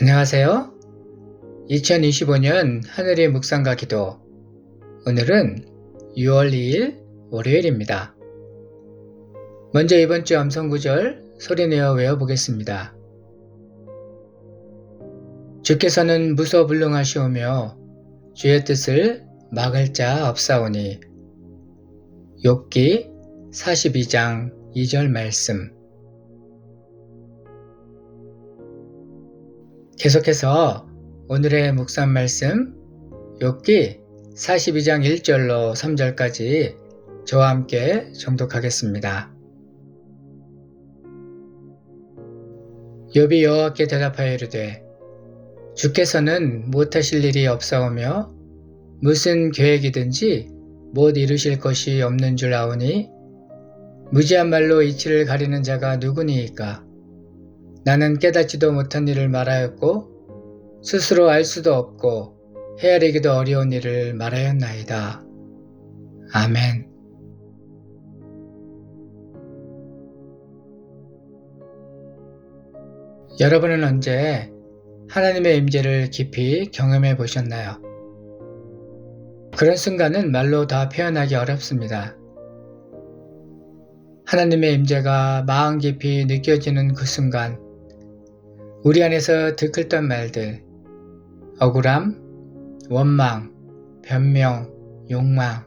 안녕하세요. 2025년 하늘의 묵상과 기도. 오늘은 6월 2일 월요일입니다. 먼저 이번 주 암송 구절 소리내어 외워보겠습니다. 주께서는 무소불능하시오며 주의 뜻을 막을 자 없사오니 욥기 42장 2절 말씀 계속해서 오늘의 묵상 말씀 욥기 42장 1절로 3절까지 저와 함께 정독하겠습니다. 욥이 여호와께 대답하여 이르되 주께서는 못하실 일이 없사오며 무슨 계획이든지 못 이루실 것이 없는 줄 아오니 무지한 말로 이치를 가리는 자가 누구니이까 나는 깨닫지도 못한 일을 말하였고 스스로 알 수도 없고 헤아리기도 어려운 일을 말하였나이다. 아멘. 여러분은 언제 하나님의 임재를 깊이 경험해 보셨나요? 그런 순간은 말로 다 표현하기 어렵습니다. 하나님의 임재가 마음 깊이 느껴지는 그 순간, 우리 안에서 들끓던 말들, 억울함, 원망, 변명, 욕망,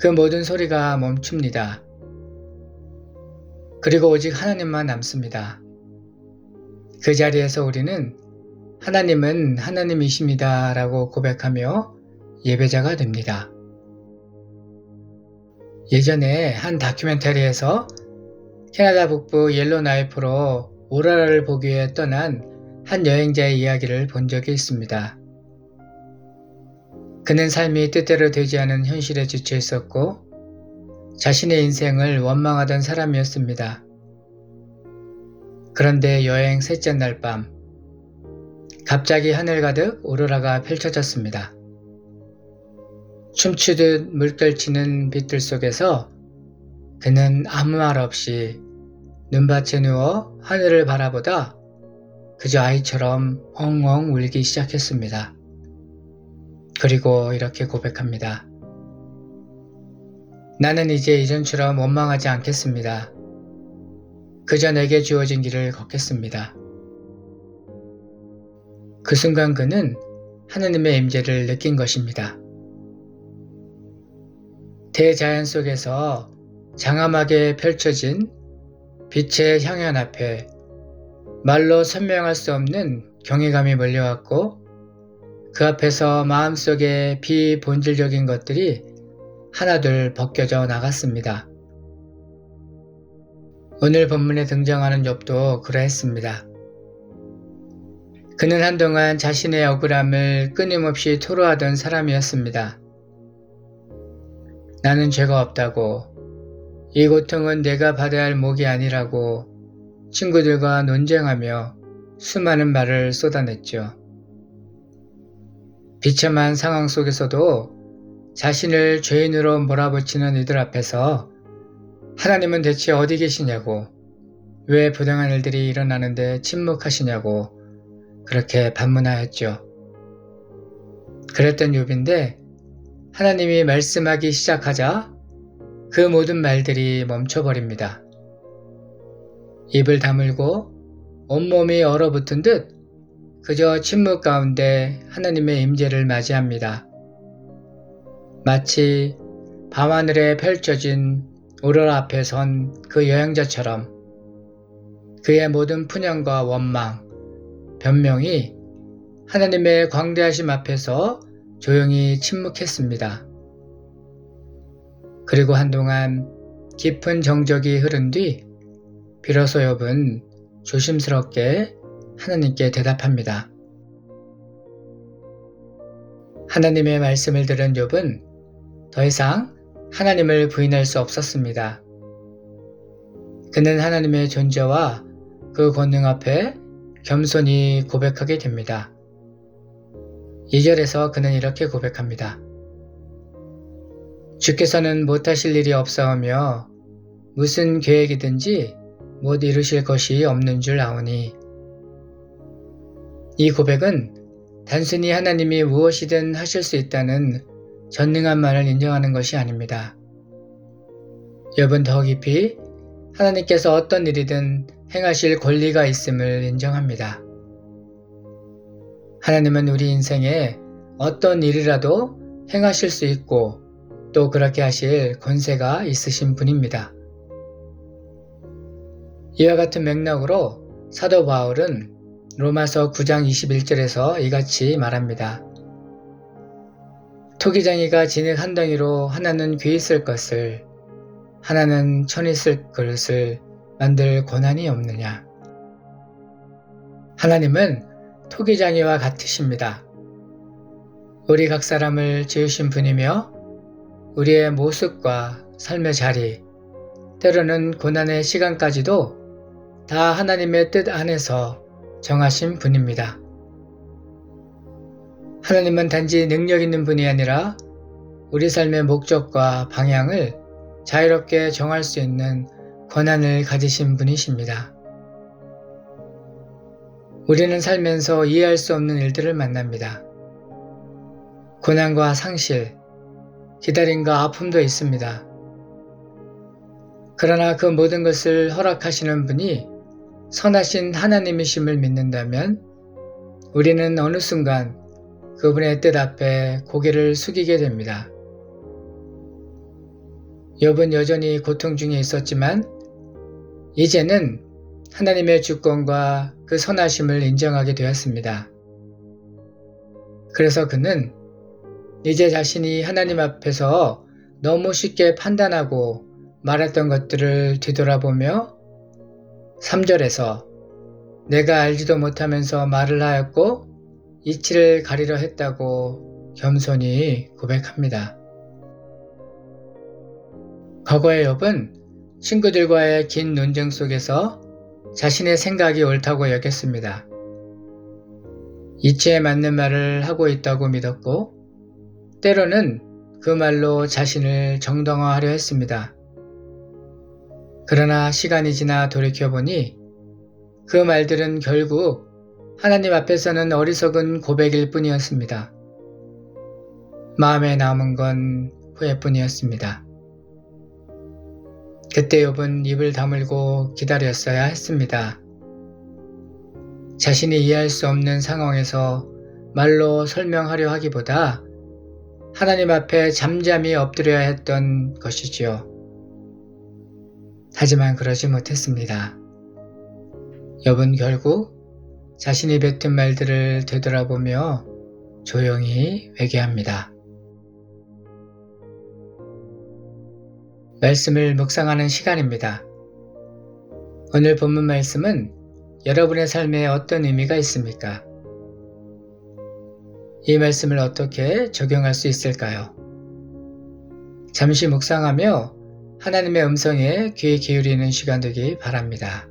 그 모든 소리가 멈춥니다. 그리고 오직 하나님만 남습니다. 그 자리에서 우리는 하나님은 하나님이십니다 라고 고백하며 예배자가 됩니다. 예전에 한 다큐멘터리에서 캐나다 북부 옐로나이프로 오로라를 보기 위해 떠난 한 여행자의 이야기를 본 적이 있습니다. 그는 삶이 뜻대로 되지 않은 현실에 지쳐 있었고 자신의 인생을 원망하던 사람이었습니다. 그런데 여행 셋째 날 밤, 갑자기 하늘 가득 오로라가 펼쳐졌습니다. 춤추듯 물결치는 빛들 속에서 그는 아무 말 없이 눈밭에 누워 하늘을 바라보다 그저 아이처럼 엉엉 울기 시작했습니다. 그리고 이렇게 고백합니다. 나는 이제 이전처럼 원망하지 않겠습니다. 그저 내게 주어진 길을 걷겠습니다. 그 순간 그는 하느님의 임재를 느낀 것입니다. 대자연 속에서 장엄하게 펼쳐진 빛의 향연 앞에 말로 설명할 수 없는 경외감이 몰려왔고 그 앞에서 마음속에 비본질적인 것들이 하나둘 벗겨져 나갔습니다. 오늘 본문에 등장하는 욥도 그러했습니다. 그는 한동안 자신의 억울함을 끊임없이 토로하던 사람이었습니다. 나는 죄가 없다고, 이 고통은 내가 받아야 할 목이 아니라고 친구들과 논쟁하며 수많은 말을 쏟아냈죠. 비참한 상황 속에서도 자신을 죄인으로 몰아붙이는 이들 앞에서 하나님은 대체 어디 계시냐고, 왜 부당한 일들이 일어나는데 침묵하시냐고 그렇게 반문하였죠. 그랬던 욥인데 하나님이 말씀하기 시작하자 그 모든 말들이 멈춰버립니다. 입을 다물고 온몸이 얼어붙은 듯 그저 침묵 가운데 하나님의 임재를 맞이합니다. 마치 밤하늘에 펼쳐진 오로라 앞에 선 그 여행자처럼 그의 모든 푸념과 원망, 변명이 하나님의 광대하심 앞에서 조용히 침묵했습니다. 그리고 한동안 깊은 정적이 흐른 뒤 비로소 욥은 조심스럽게 하나님께 대답합니다. 하나님의 말씀을 들은 욥은 더 이상 하나님을 부인할 수 없었습니다. 그는 하나님의 존재와 그 권능 앞에 겸손히 고백하게 됩니다. 2절에서 그는 이렇게 고백합니다. 주께서는 못하실 일이 없사오며 무슨 계획이든지 못 이루실 것이 없는 줄 아오니 이 고백은 단순히 하나님이 무엇이든 하실 수 있다는 전능한 말을 인정하는 것이 아닙니다. 욥은 더 깊이 하나님께서 어떤 일이든 행하실 권리가 있음을 인정합니다. 하나님은 우리 인생에 어떤 일이라도 행하실 수 있고 또 그렇게 하실 권세가 있으신 분입니다. 이와 같은 맥락으로 사도 바울은 로마서 9장 21절에서 이같이 말합니다. 토기장이가 진흙 한 덩이로 하나는 귀 있을 것을 하나는 천 있을 그릇을 만들 권한이 없느냐. 하나님은 토기장이와 같으십니다. 우리 각 사람을 지으신 분이며 우리의 모습과 삶의 자리, 때로는 고난의 시간까지도 다 하나님의 뜻 안에서 정하신 분입니다. 하나님은 단지 능력 있는 분이 아니라 우리 삶의 목적과 방향을 자유롭게 정할 수 있는 권한을 가지신 분이십니다. 우리는 살면서 이해할 수 없는 일들을 만납니다. 고난과 상실, 기다림과 아픔도 있습니다. 그러나 그 모든 것을 허락하시는 분이 선하신 하나님이심을 믿는다면 우리는 어느 순간 그분의 뜻 앞에 고개를 숙이게 됩니다. 욥은 여전히 고통 중에 있었지만 이제는 하나님의 주권과 그 선하심을 인정하게 되었습니다. 그래서 그는 이제 자신이 하나님 앞에서 너무 쉽게 판단하고 말했던 것들을 뒤돌아보며 3절에서 내가 알지도 못하면서 말을 하였고 이치를 가리려 했다고 겸손히 고백합니다. 과거의 욥은 친구들과의 긴 논쟁 속에서 자신의 생각이 옳다고 여겼습니다. 이치에 맞는 말을 하고 있다고 믿었고 때로는 그 말로 자신을 정당화하려 했습니다. 그러나 시간이 지나 돌이켜보니 그 말들은 결국 하나님 앞에서는 어리석은 고백일 뿐이었습니다. 마음에 남은 건 후회뿐이었습니다. 그때 욥은 입을 다물고 기다렸어야 했습니다. 자신이 이해할 수 없는 상황에서 말로 설명하려 하기보다 하나님 앞에 잠잠히 엎드려야 했던 것이지요. 하지만 그러지 못했습니다. 엽은 결국 자신이 뱉은 말들을 되돌아보며 조용히 회개합니다. 말씀을 묵상하는 시간입니다. 오늘 본문 말씀은 여러분의 삶에 어떤 의미가 있습니까? 이 말씀을 어떻게 적용할 수 있을까요? 잠시 묵상하며 하나님의 음성에 귀 기울이는 시간 되기 바랍니다.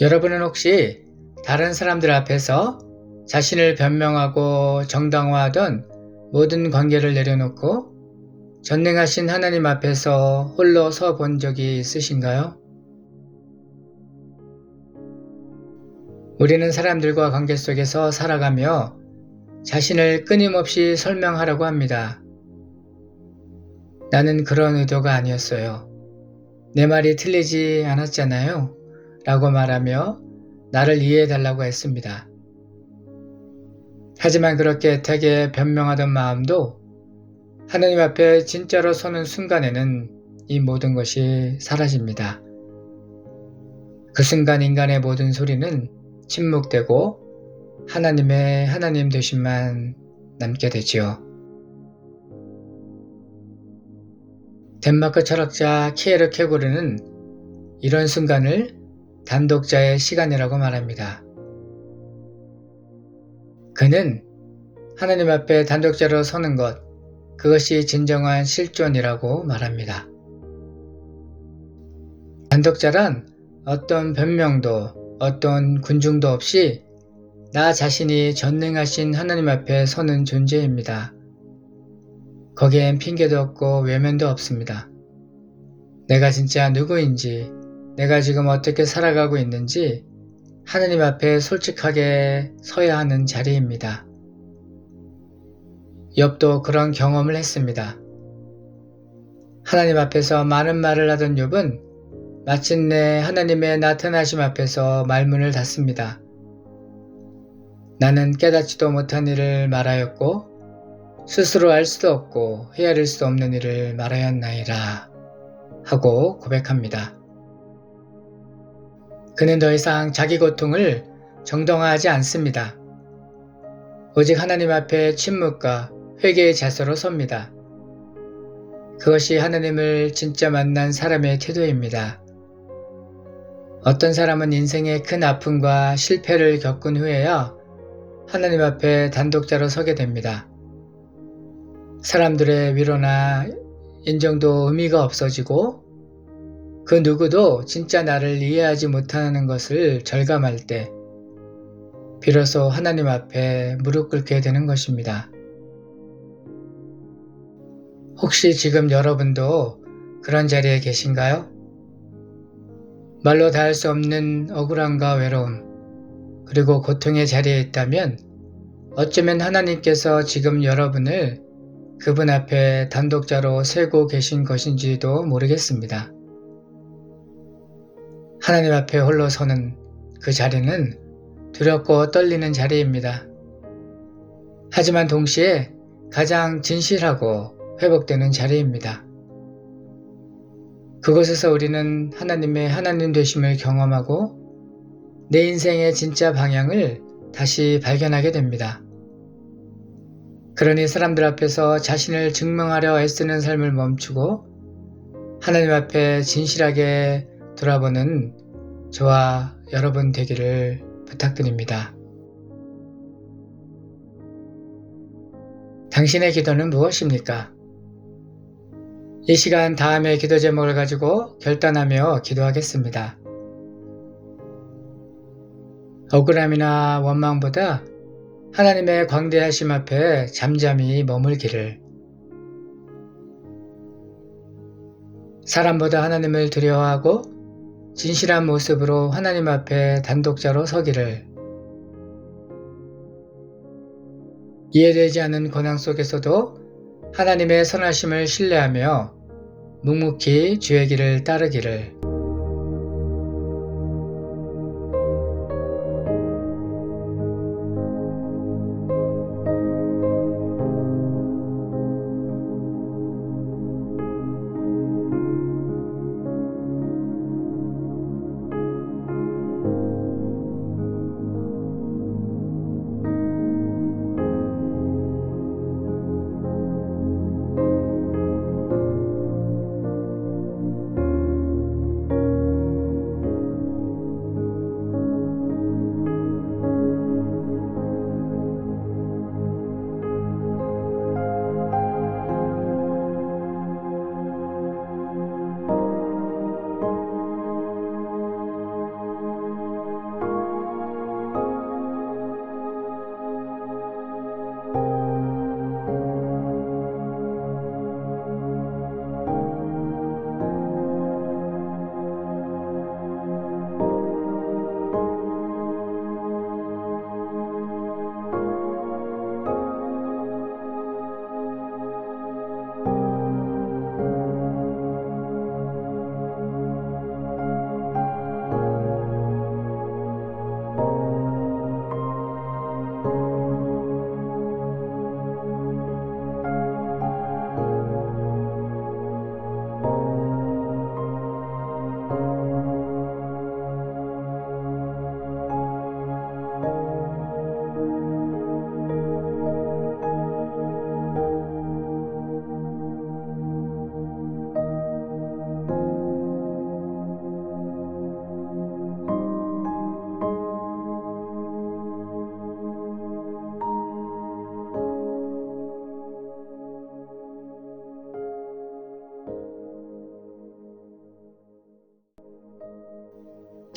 여러분은 혹시 다른 사람들 앞에서 자신을 변명하고 정당화하던 모든 관계를 내려놓고 전능하신 하나님 앞에서 홀로 서 본 적이 있으신가요? 우리는 사람들과 관계 속에서 살아가며 자신을 끊임없이 설명하려고 합니다. 나는 그런 의도가 아니었어요. 내 말이 틀리지 않았잖아요. 라고 말하며 나를 이해해 달라고 했습니다. 하지만 그렇게 애타게 변명하던 마음도 하나님 앞에 진짜로 서는 순간에는 이 모든 것이 사라집니다. 그 순간 인간의 모든 소리는 침묵되고 하나님의 하나님 되심만 남게 되지요. 덴마크 철학자 키에르 케고르는 이런 순간을 단독자의 시간이라고 말합니다. 그는 하나님 앞에 단독자로 서는 것, 그것이 진정한 실존이라고 말합니다. 단독자란 어떤 변명도 어떤 군중도 없이 나 자신이 전능하신 하나님 앞에 서는 존재입니다. 거기엔 핑계도 없고 외면도 없습니다. 내가 진짜 누구인지, 내가 지금 어떻게 살아가고 있는지 하나님 앞에 솔직하게 서야 하는 자리입니다. 욥도 그런 경험을 했습니다. 하나님 앞에서 많은 말을 하던 욥은 마침내 하나님의 나타나심 앞에서 말문을 닫습니다. 나는 깨닫지도 못한 일을 말하였고 스스로 알 수도 없고 헤아릴 수도 없는 일을 말하였나이다 하고 고백합니다. 그는 더 이상 자기 고통을 정당화하지 않습니다. 오직 하나님 앞에 침묵과 회개의 자세로 섭니다. 그것이 하나님을 진짜 만난 사람의 태도입니다. 어떤 사람은 인생의 큰 아픔과 실패를 겪은 후에야 하나님 앞에 단독자로 서게 됩니다. 사람들의 위로나 인정도 의미가 없어지고 그 누구도 진짜 나를 이해하지 못하는 것을 절감할 때 비로소 하나님 앞에 무릎 꿇게 되는 것입니다. 혹시 지금 여러분도 그런 자리에 계신가요? 말로 다 할 수 없는 억울함과 외로움, 그리고 고통의 자리에 있다면 어쩌면 하나님께서 지금 여러분을 그분 앞에 단독자로 세고 계신 것인지도 모르겠습니다. 하나님 앞에 홀로 서는 그 자리는 두렵고 떨리는 자리입니다. 하지만 동시에 가장 진실하고 회복되는 자리입니다. 그곳에서 우리는 하나님의 하나님 되심을 경험하고 내 인생의 진짜 방향을 다시 발견하게 됩니다. 그러니 사람들 앞에서 자신을 증명하려 애쓰는 삶을 멈추고 하나님 앞에 진실하게 돌아보는 저와 여러분 되기를 부탁드립니다. 당신의 기도는 무엇입니까? 이 시간 다음의 기도 제목을 가지고 결단하며 기도하겠습니다. 억울함이나 원망보다 하나님의 광대하심 앞에 잠잠히 머물기를 사람보다 하나님을 두려워하고 진실한 모습으로 하나님 앞에 단독자로 서기를. 이해되지 않는 고난 속에서도 하나님의 선하심을 신뢰하며 묵묵히 주의 길을 따르기를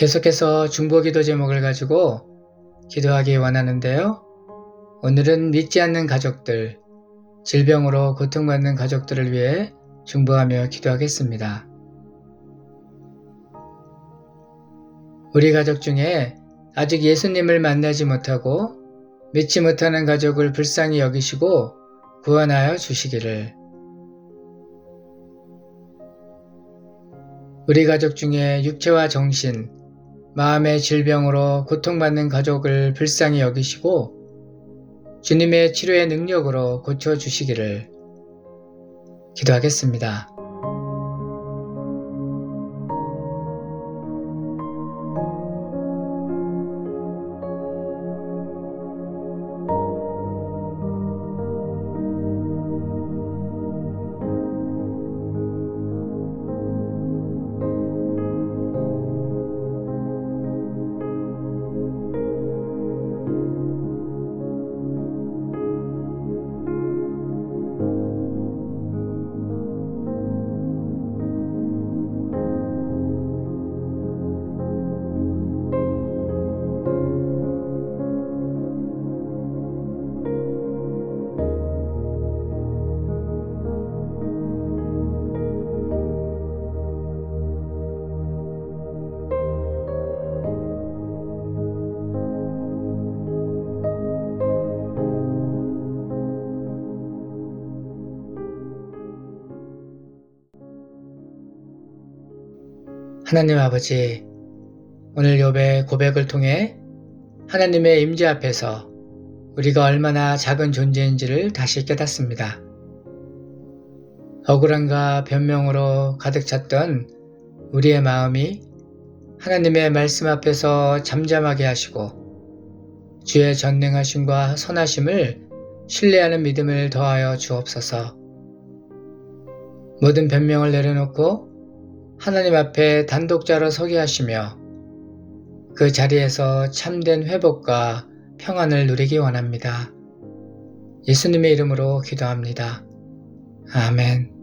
계속해서 중보기도 제목을 가지고 기도하기 원하는데요. 오늘은 믿지 않는 가족들, 질병으로 고통받는 가족들을 위해 중보하며 기도하겠습니다. 우리 가족 중에 아직 예수님을 만나지 못하고 믿지 못하는 가족을 불쌍히 여기시고 구원하여 주시기를. 우리 가족 중에 육체와 정신, 마음의 질병으로 고통받는 가족을 불쌍히 여기시고 주님의 치료의 능력으로 고쳐주시기를 기도하겠습니다. 하나님 아버지, 오늘 욥의 고백을 통해 하나님의 임재 앞에서 우리가 얼마나 작은 존재인지를 다시 깨닫습니다. 억울함과 변명으로 가득 찼던 우리의 마음이 하나님의 말씀 앞에서 잠잠하게 하시고 주의 전능하심과 선하심을 신뢰하는 믿음을 더하여 주옵소서. 모든 변명을 내려놓고 하나님 앞에 단독자로 서게 하시며 그 자리에서 참된 회복과 평안을 누리기 원합니다. 예수님의 이름으로 기도합니다. 아멘.